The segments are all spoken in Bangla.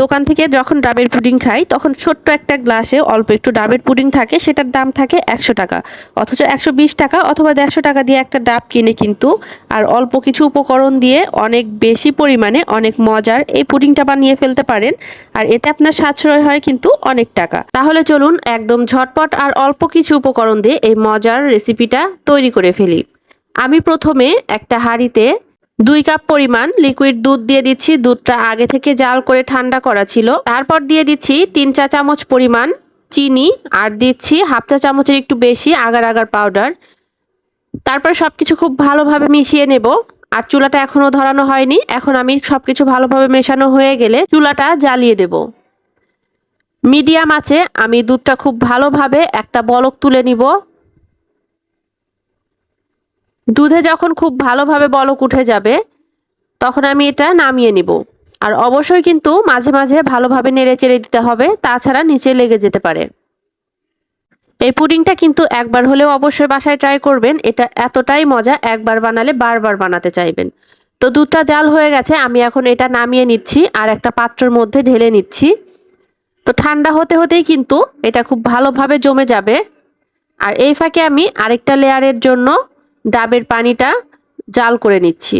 দোকান থেকে যখন ডাবের পুডিং খাই, তখন ছোট্ট একটা গ্লাসে অল্প একটু ডাবের পুডিং থাকে, সেটার দাম থাকে একশো টাকা। অথচ একশো বিশ টাকা অথবা দেড়শো টাকা দিয়ে একটা ডাব কিনে কিন্তু, আর অল্প কিছু উপকরণ দিয়ে অনেক বেশি পরিমাণে অনেক মজার এই পুডিংটা বানিয়ে ফেলতে পারেন, আর এতে আপনার সাশ্রয় হয় কিন্তু অনেক টাকা। তাহলে চলুন একদম ঝটপট আর অল্প কিছু উপকরণ দিয়ে এই মজার রেসিপিটা তৈরি করে ফেলি। আমি প্রথমে একটা হাঁড়িতে দুই কাপ পরিমাণ লিকুইড দুধ দিয়ে দিচ্ছি। দুধটা আগে থেকে জাল করে ঠান্ডা করা ছিল। তারপর দিয়ে দিচ্ছি তিন চা চামচ পরিমাণ চিনি আর দিচ্ছি হাফ চা চামচের একটু বেশি আগার আগার পাউডার তারপর সব কিছু খুব ভালোভাবে মিশিয়ে নেব। আর চুলাটা এখনও ধরানো হয়নি। এখন আমি সব কিছু ভালোভাবে মেশানো হয়ে গেলে চুলাটা জ্বালিয়ে দেব। মিডিয়াম আছে আমি দুধটা খুব ভালোভাবে একটা বলক তুলে নিব। দুধে যখন খুব ভালোভাবে বলক উঠে যাবে, তখন আমি এটা নামিয়ে নিব। আর অবশ্যই কিন্তু মাঝে মাঝে ভালোভাবে নেড়ে চেড়ে দিতে হবে, তাছাড়া নিচে লেগে যেতে পারে। এই পুডিংটা কিন্তু একবার হলেও অবশ্যই বাসায় ট্রাই করবেন। এটা এতটাই মজা, একবার বানালে বারবার বানাতে চাইবেন। তো দুধটা জাল হয়ে গেছে, আমি এখন এটা নামিয়ে নিচ্ছি আর একটা পাত্রের মধ্যে ঢেলে নিচ্ছি। তো ঠান্ডা হতে হতেই কিন্তু এটা খুব ভালোভাবে জমে যাবে। আর এই ফাঁকে আমি আরেকটা লেয়ারের জন্য ডাবের পানিটা জাল করে নিচ্ছি।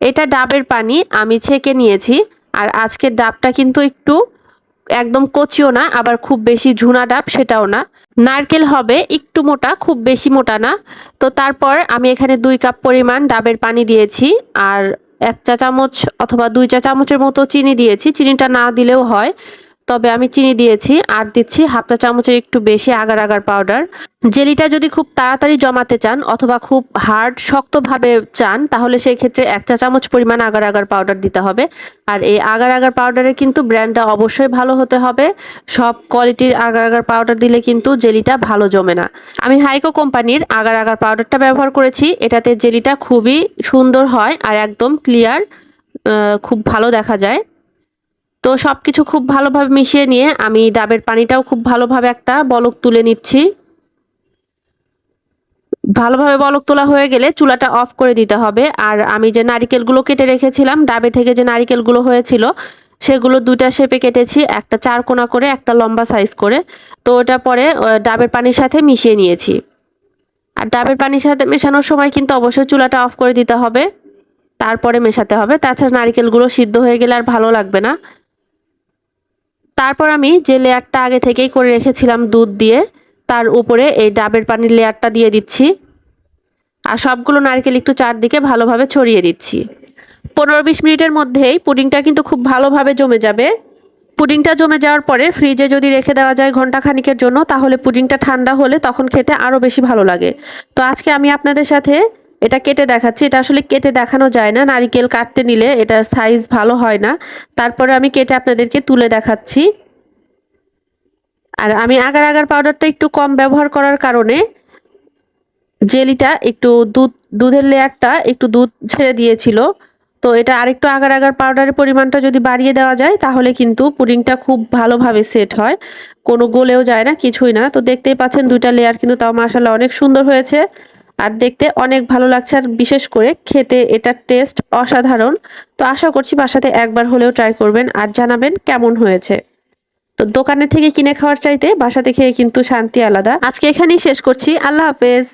এটা ডাবের পানি আমি ছেঁকে নিয়েছি আর আজকের ডাবটা কিন্তু একটু একদম কচিও না, আবার খুব বেশি ঝুনা ডাব সেটাও না। নারকেল হবে একটু মোটা, খুব বেশি মোটা না। তো তারপর আমি এখানে দুই কাপ পরিমাণ ডাবের পানি দিয়েছি আর এক চা চামচ অথবা দুই চা চামচের মতো চিনি দিয়েছি। চিনিটা না দিলেও হয়। তবে আমি চিনি দিয়েছি, আর দিচ্ছি হাফ চা চামচের একটু বেশি আগার আগার পাউডার জেলিটা যদি খুব তাড়াতাড়ি জমাতে চান অথবা খুব হার্ড শক্তভাবে চান, তাহলে সেই ক্ষেত্রে এক চা চামচ পরিমাণ আগার আগার পাউডার দিতে হবে। আর এই আগার আগার পাউডারের কিন্তু ব্র্যান্ডটা অবশ্যই ভালো হতে হবে। সব কোয়ালিটির আগার আগার পাউডার দিলে কিন্তু জেলিটা ভালো জমে না। আমি হাইকো কোম্পানির আগার আগার পাউডারটা ব্যবহার করেছি। এটাতে জেলিটা খুবই সুন্দর হয় আর একদম ক্লিয়ার খুব ভালো দেখা যায়। তো সব কিছু খুব ভালোভাবে মিশিয়ে নিয়ে আমি ডাবের পানিটাও খুব ভালোভাবে একটা বলক তুলে নিচ্ছি। ভালোভাবে বলক তোলা হয়ে গেলে চুলাটা অফ করে দিতে হবে। আর আমি যে নারিকেলগুলো কেটে রেখেছিলাম, ডাবে থেকে যে নারিকেলগুলো হয়েছিল, সেগুলো দুটা শেপে কেটেছি, একটা চার কোনা করে, একটা লম্বা সাইজ করে। তো ওটা পরে ডাবের পানির সাথে মিশিয়ে নিয়েছি। আর ডাবের পানির সাথে মেশানোর সময় কিন্তু অবশ্যই চুলাটা অফ করে দিতে হবে। তারপরে মেশাতে হবে। তাছাড়া নারিকেলগুলো সিদ্ধ হয়ে গেলে আর ভালো লাগবে না। তারপর আমি যে লেয়ারটা আগে থেকেই করে রেখেছিলাম দুধ দিয়ে, তার উপরে এই ডাবের পানির লেয়ারটা দিয়ে দিচ্ছি। আর সবগুলো নারকেল একটু চারদিকে ভালোভাবে ছড়িয়ে দিচ্ছি। পনেরো বিশ মিনিটের মধ্যেই পুডিংটা কিন্তু খুব ভালোভাবে জমে যাবে। পুডিংটা জমে যাওয়ার পরে ফ্রিজে যদি রেখে দেওয়া যায় ঘণ্টা খানিকের জন্য, তাহলে পুডিংটা ঠান্ডা হলে তখন খেতে আরও বেশি ভালো লাগে। তো আজকে আমি আপনাদের সাথে এটা কেটে দেখাচ্ছি, এটা আসলে কেটে দেখানো যায় না, নারিকেল কাটতে নিলে এটার সাইজ ভালো হয় না। তারপরে আমি কেটে আপনাদেরকে তুলে দেখাচ্ছি। আর আমি আগার আগার পাউডারটা একটু কম ব্যবহার করার কারণে জেলিটা একটু দুধ, দুধের লেয়ারটা একটু দুধ ছেড়ে দিয়েছিল। তো এটা আরেকটু আগার আগার পাউডারের পরিমাণটা যদি বাড়িয়ে দেওয়া যায়, তাহলে কিন্তু পুডিংটা খুব ভালোভাবে সেট হয়। কোনো গোলেও যায় না, কিছুই না। তো দেখতেই পাচ্ছেন দুইটা লেয়ার কিন্তু তাও মাসাল্লাহ অনেক সুন্দর হয়েছে। আর দেখতে অনেক ভালো লাগছে। আর বিশেষ করে খেতে এটার টেস্ট অসাধারণ। তো আশা করছি বাসাতে একবার হলেও ট্রাই করবেন আর জানাবেন কেমন হয়েছে। তো দোকানে থেকে কিনে খাওয়ার চাইতে বাসাতে খেয়ে কিন্তু শান্তি আলাদা। আজকে এখানেই শেষ করছি। আল্লাহ হাফেজ।